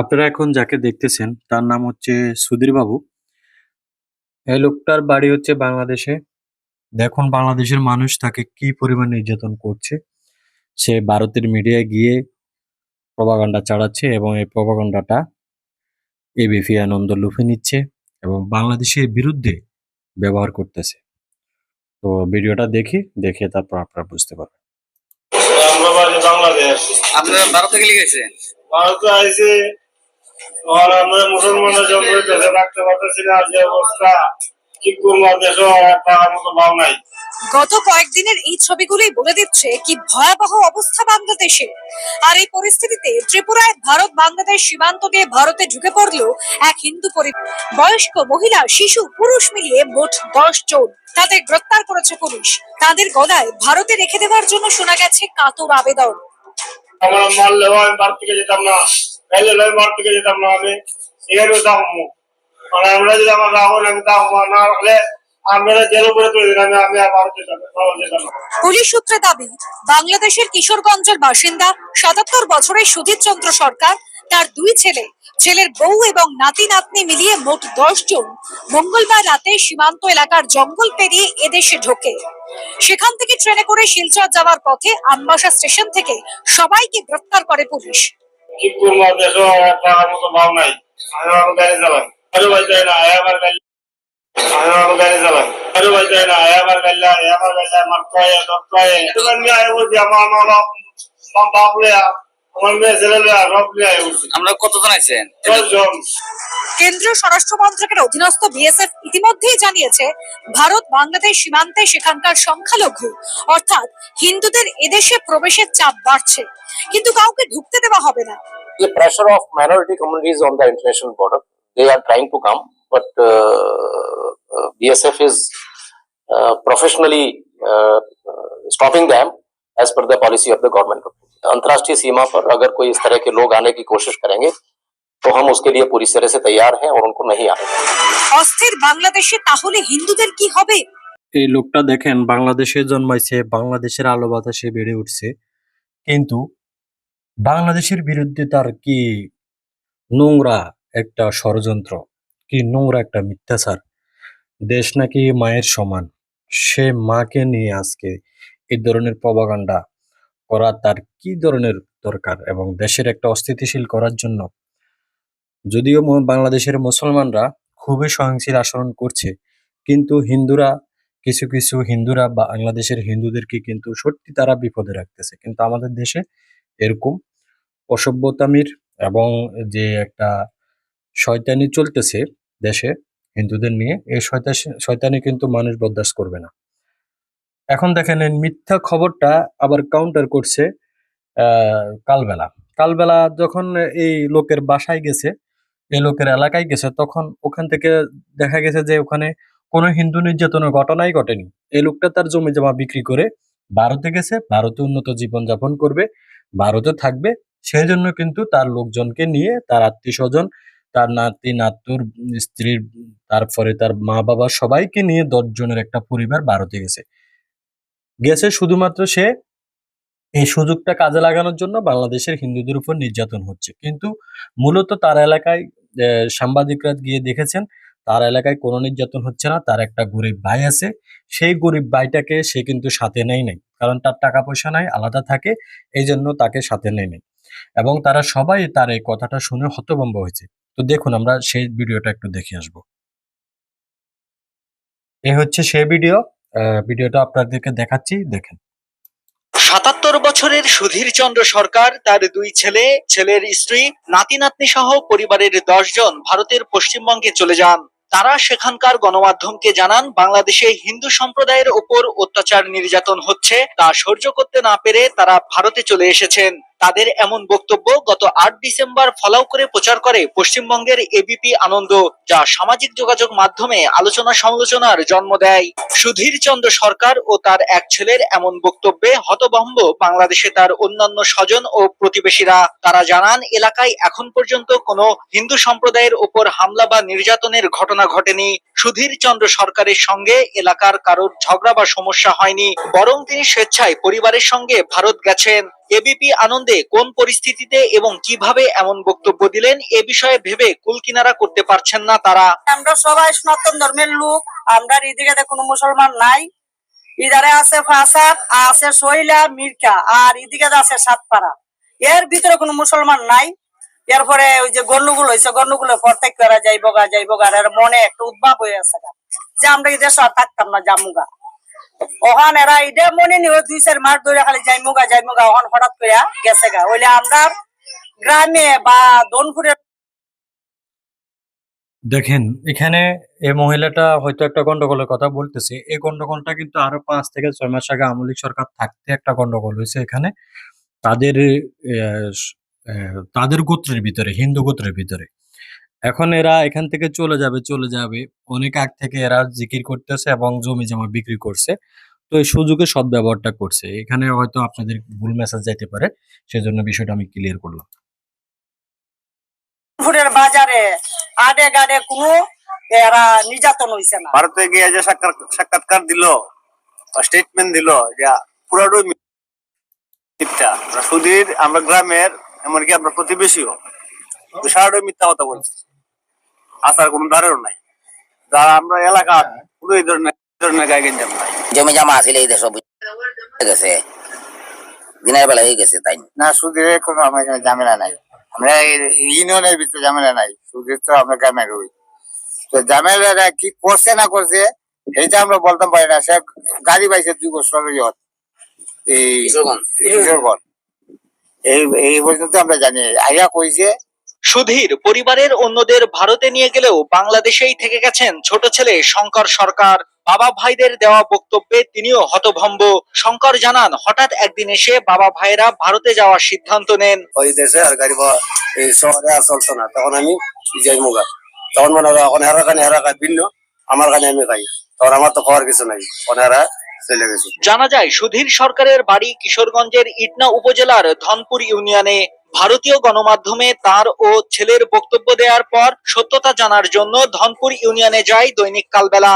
আপনারা এখন যাকে দেখতেছেন তার নাম হচ্ছে সুধীর বাবু। এই লোকটার বাড়ি হচ্ছে বাংলাদেশে। দেখুন বাংলাদেশের মানুষ তাকে কি পরিমাণ নির্যাতন করছে। সে ভারতের মিডিয়ায় গিয়ে প্রপাগান্ডা চালাচ্ছে এবং এই প্রপাগান্ডাটা এবিপি আনন্দ লুফে নিচ্ছে এবং বাংলাদেশের বিরুদ্ধে ব্যবহার করতেছে। তো ভিডিওটা দেখি দেখে তারপর আপনারা বুঝতে পারবেন। আমরা বাংলাদেশ। আপনারা ভারত থেকে লিখেছে ভারতে আইসি আর আমরা মুসলমানের জন্য দেশে রাখতে পারতেছি না যে অবস্থা কি করব দেশে টাকার মতো ভাব নাই। গত কয়েকদিনের এই ছবিগুলোই বলে দিচ্ছে কি ভয়াবহ অবস্থা বাংলাদেশে। আর এই পরিস্থিতিতে ত্রিপুরায় ভারত বাংলাদেশ সীমান্ত দিয়ে ভারতে ঢুকে পড়ল এক হিন্দু পরিবার বয়স্ক মহিলা শিশু পুরুষ মিলিয়ে মোট দশ জন। তাদের গ্রেপ্তার করেছে পুলিশ। তাদের গলায় ভারতে রেখে দেওয়ার জন্য শোনা গেছে কাতর আবেদন। আমরা মারলেও আমি ভারত থেকে যেতাম না। আমি ভারত থেকে যেতাম না আমি এখানে থাকব মানে আমরা যদি আমার রাহুল আমি না আর। পুলিশ দাবি, বাংলাদেশের কিশোরগঞ্জের বাসিন্দা চন্দ্র সরকার, তার দুই ছেলে, ছেলের বউ এবং নাতি নাতনি মিলিয়ে মোট মঙ্গলবার রাতে সীমান্ত এলাকার জঙ্গল পেরিয়ে এদেশে ঢোকে। সেখান থেকে ট্রেনে করে শিলচর যাওয়ার পথে আমবাসা স্টেশন থেকে সবাইকে গ্রেফতার করে পুলিশ। কি করব দেশে টাকার মতো ভাব নাই। আমি আমার গাড়ি চালাই আরে ভাই যাই না আয় আমার গাড়ি আমি আমার গাড়ি চালাই আরে ভাই যাই না আয় আমার গাড়ি আয় আমার গাড়ি আমার কয়ে কয়ে এবার নিয়ে আয় বলছি আমার আমার বাপ লিয়া আমার মেয়ে ছেলে লিয়া সব লিয়ে আয় আমরা কতজন আছেন দশজন। কেন্দ্রীয় স্বরাষ্ট্র মন্ত্রকের অধীনস্থ বিএসএফ ইতিমধ্যেই জানিয়েছে ভারত বাংলাদেশ সীমান্তে সেখানকার সংখ্যালঘু অর্থাৎ হিন্দুদের এদেশে প্রবেশের চাপ বাড়ছে কিন্তু কাউকে ঢুকতে দেওয়া হবে না the pressure of minority communities on the international border. They are trying to come, but uh, uh, BSF is uh, professionally uh, uh, stopping them as per the policy of the government. अंतर्राष्ट्रीय सीमा पर अगर कोई इस तरह के लोग आने की कोशिश करेंगे तो हम उसके लिए पूरी तरह से तैयार हैं और उनको नहीं आने देंगे অস্থির বাংলাদেশে তাহলে হিন্দুদের কি হবে এই লোকটা দেখেন বাংলাদেশে জন্মাইছে বাংলাদেশের আলো বাতাসে বেড়ে উঠছে কিন্তু বাংলাদেশের বিরুদ্ধে তার কি নোংরা একটা ষড়যন্ত্র কি নোংরা একটা মিথ্যাচার দেশ নাকি মায়ের সমান সে মাকে নিয়ে আজকে এই ধরনের প্রবাগান্ডা করা তার কি ধরনের দরকার এবং দেশের একটা অস্থিতিশীল করার জন্য যদিও বাংলাদেশের মুসলমানরা খুবই সহনশীল আচরণ করছে, কিন্তু হিন্দুরা, কিছু কিছু হিন্দুরা বা বাংলাদেশের হিন্দুদেরকে কিন্তু সত্যি তারা বিপদে রাখতেছে। কিন্তু আমাদের দেশে এরকম অসভ্যতামির এবং যে একটা শয়তানি চলতেছে দেশে হিন্দুদের নিয়ে, এই শয়তা শয়তানি কিন্তু মানুষ বরদাস্ত করবে না। এখন দেখেন মিথ্যা খবরটা আবার কাউন্টার করছে কালবেলা। কালবেলা যখন এই লোকের বাসায় গেছে এই লোকের এলাকায় গেছে, তখন ওখান থেকে দেখা গেছে যে ওখানে কোনো হিন্দু নির্যাতনের ঘটনাই ঘটেনি। এই লোকটা তার জমি জমা বিক্রি করে ভারতে গেছে, ভারতে উন্নত জীবন যাপন করবে, ভারতে থাকবে। সেই জন্য কিন্তু তার লোকজনকে নিয়ে তার আত্মীয় স্বজন তার নাতি, নাতুর, স্ত্রীর, তারপরে তার মা বাবা সবাইকে নিয়ে দশ জনের একটা পরিবার ভারতে গেছে। গেছে শুধুমাত্র সে এই সুযোগটা কাজে লাগানোর জন্য বাংলাদেশের হিন্দুদের উপর নির্যাতন হচ্ছে। কিন্তু মূলত তার এলাকায় সাংবাদিকরা গিয়ে দেখেছেন, তার এলাকায় কোনো নির্যাতন হচ্ছে না, তার একটা গরিব ভাই আছে, সেই গরিব ভাইটাকে সে কিন্তু সাথে নেয় নাই, কারণ তার টাকা পয়সা নাই, আলাদা থাকে এই জন্য তাকে সাথে নেয় নাই। এবং তারা সবাই তার এই কথাটা শুনে হতভম্ব হয়েছে। তো দেখুন, আমরা সেই ভিডিওটা একটু দেখে আসব। এ হচ্ছে সেই ভিডিও ভিডিওটা আপনাদেরকে দেখাচ্ছি, দেখেন। সাতাত্তর বছরের সুধীর চন্দ্র সরকার, তার দুই ছেলে, ছেলের স্ত্রী, নাতি নাতনি সহ পরিবারের দশজন ভারতের পশ্চিমবঙ্গে চলে যান। তারা সেখানকার গণমাধ্যমকে জানান, বাংলাদেশে হিন্দু সম্প্রদায়ের ওপর অত্যাচার নির্যাতন হচ্ছে, তা সহ্য করতে না পেরে তারা ভারতে চলে এসেছেন। তাদের এমন বক্তব্য গত আট ডিসেম্বর ফলাও করে প্রচার করে পশ্চিমবঙ্গের এবিপি আনন্দ, যা সামাজিক যোগাযোগ মাধ্যমে আলোচনা সমালোচনার জন্ম দেয়। সুধীর চন্দ্র সরকার ও তার এক ছেলের এমন বক্তব্যে হতভম্ব বাংলাদেশে তার অন্যান্য স্বজন ও প্রতিবেশীরা। তারা জানান, এলাকায় এখন পর্যন্ত কোনো হিন্দু সম্প্রদায়ের ওপর হামলা বা নির্যাতনের ঘটনা ঘটেনি। সুধীর চন্দ্র সরকারের সঙ্গে এলাকার কারোর ঝগড়া বা সমস্যা হয়নি, বরং তিনি স্বেচ্ছায় পরিবারের সঙ্গে ভারত গেছেন। এবিপি আনন্দে কোন পরিস্থিতিতে এবং কীভাবে এমন বক্তব্য দিলেন, এ বিষয়ে ভেবে কুলকিনারা করতে পারছেন না তারা। আমরা সবাই সনাতন ধর্মের লোক, আমরা এদিকে কোনো মুসলমান নাই। ইধারে আছে ফাসাদ, আছে সইলা মির্কা, আর এদিকে আছে সাতপাড়া। এর ভিতরে কোনো মুসলমান নাই। এরপরে ওই যে গন্ডগোল হয়েছে গন্ডগোলে প্রত্যেক করা যাইব গা যাইব গা আর মনে একটা উদ্ভাব হয়ে আছে। যে আমরা এদের সাথে থাকতাম না, জামুগা। ওখান এরা এটা মনে নিও দুই চার মাস ধরে খালি যাইমুগা যাইমুগা, ওখান হঠাৎ করে গেছে গা। ওইলে আমরা গ্রামে বা দনপুরে দেখেন, এখানে এই মহিলাটা হয়তো একটা গন্ডগোলের কথা বলতেছে। এই গন্ডগোলটা কিন্তু আরও পাঁচ থেকে ছয় মাস আগে আমলিক সরকার থাকতে একটা গন্ডগোল হয়েছে এখানে। তাদের তাদের গোত্রের ভিতরে, হিন্দু গোত্রের ভিতরে। এখন এরা এখান থেকে চলে যাবে চলে যাবে। অনেক আগ থেকে এরা জিকির করতেছে এবং জমি জমা বিক্রি করছে। তো এই সুযোগে সদ্ব্যবহারটা করছে। এখানে হয়তো আপনাদের ভুল মেসেজ যাইতে পারে সেজন্য বিষয়টা আমি ক্লিয়ার করলাম। বাজারে আডে গাডে কোনো এরা নির্যাতন হইছে না। ভারতে গিয়ে যে সাক্ষাৎকার দিল স্টেটমেন্ট দিল এটা পুরাটাই মিথ্যা। সুধীর আমরা গ্রামের এমনকি আমরা প্রতিবেশীও। সারাটাই মিথ্যা কথা বলছি। আসার কোনো ধারেও নাই। যারা আমরা এলাকার পুরো এই ধরনের গায়ে গেঞ্জাম নাই। জমি জমা আছিল এই দেশ গেছে। দিনের বেলা হয়ে গেছে তাই। না সুদের কোনো আমার এখানে ঝামেলা নাই। আমরা ইউনিয়নের ভিতরে ঝামেলা নাই। সুদের তো আমরা গ্রামে রই। তো ঝামেলাটা কি করছে না করছে এটা আমরা বলতাম পারি না। সে গাড়ি পাইছে দুই বছর এই এই পর্যন্ত আমরা জানি। আইয়া কইছে সুধীর পরিবারের অন্যদের ভারতে নিয়ে গেলেও বাংলাদেশেই থেকে গেছেন ছোট ছেলে শঙ্কর সরকার। বাবা ভাইদের দেওয়া বক্তব্যে তিনিও হতভম্ব। শঙ্কর জানান হঠাৎ একদিন এসে বাবা ভাইরা ভারতে যাওয়ার সিদ্ধান্ত নেন। ওই দেশে আর গাড়ি এই শহরে আর চলতো না। তখন আমি যাই মুগা। তখন মনে হয় এখন হেরা কানে হেরা ভিন্ন আমার কানে আমি খাই তখন আমার তো খাওয়ার কিছু নাই গেছে। জানা যায় সুধীর সরকারের বাড়ি কিশোরগঞ্জের ইটনা উপজেলার ধনপুর ইউনিয়নে। ভারতীয় গণমাধ্যমে তার ও ছেলের বক্তব্য দেওয়ার পর সত্যতা জানার জন্য ধনপুর ইউনিয়নে যায় দৈনিক কালবেলা।